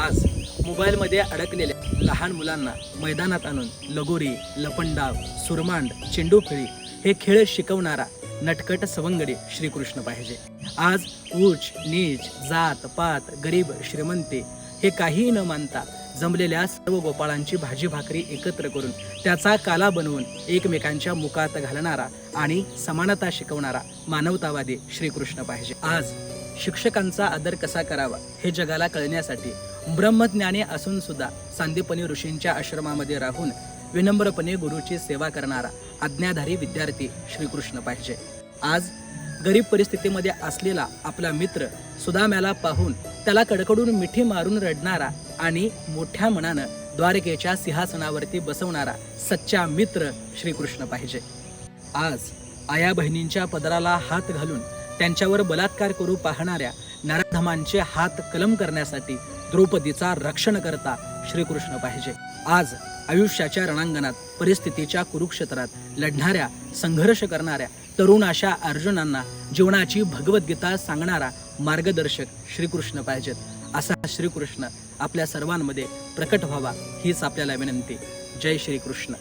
आज मोबाईलमध्ये अडकलेल्या लहान मुलांना मैदानात आणून लगोरी लपंडाव सुरमांड चेंडूफळी हे खेळ शिकवणारा नटकट सवंगडी श्रीकृष्ण पाहिजे. आज उच नीच जात पात गरीब श्रीमंती हे काहीही न मानता जमलेल्या सर्व गोपाळांची भाजी भाकरी एकत्र करून त्याचा काला बनवून एकमेकांच्या मुखात घालणारा आणि समानता शिकवणारा मानवतावादी श्रीकृष्ण पाहिजे. आज शिक्षकांचा आदर कसा करावा हे जगाला कळण्यासाठी ब्रह्मज्ञानी असून सुद्धा सांदीपनी ऋषींच्या आश्रमामध्ये राहून विनम्रपणे गुरुची सेवा करणारा आज्ञाधारी विद्यार्थी श्रीकृष्ण पाहिजे. आज गरीब परिस्थितीमध्ये असलेला आपला मित्र सुदाम्याला पाहून त्याला कडकडून मिठी मारून रडणारा आणि मोठ्या मनानं द्वारकेच्या सिंहासनावरती बसवणारा सच्चा मित्र श्रीकृष्ण पाहिजे. आज आया बहिणींच्या पदराला हात घालून त्यांच्यावर बलात्कार करू पाहणाऱ्या नराधमांचे हात कलम करण्यासाठी द्रौपदीचा रक्षण करता श्रीकृष्ण पाहिजे. आज आयुष्याच्या रणांगणात परिस्थितीच्या कुरुक्षेत्रात लढणाऱ्या संघर्ष करणाऱ्या तरुण अशा अर्जुनांना जीवनाची भगवद्गीता सांगणारा मार्गदर्शक श्रीकृष्ण पाहिजेत. असा श्रीकृष्ण आपल्या सर्वांमध्ये प्रकट व्हावा हीच आपल्याला विनंती. जय श्रीकृष्ण.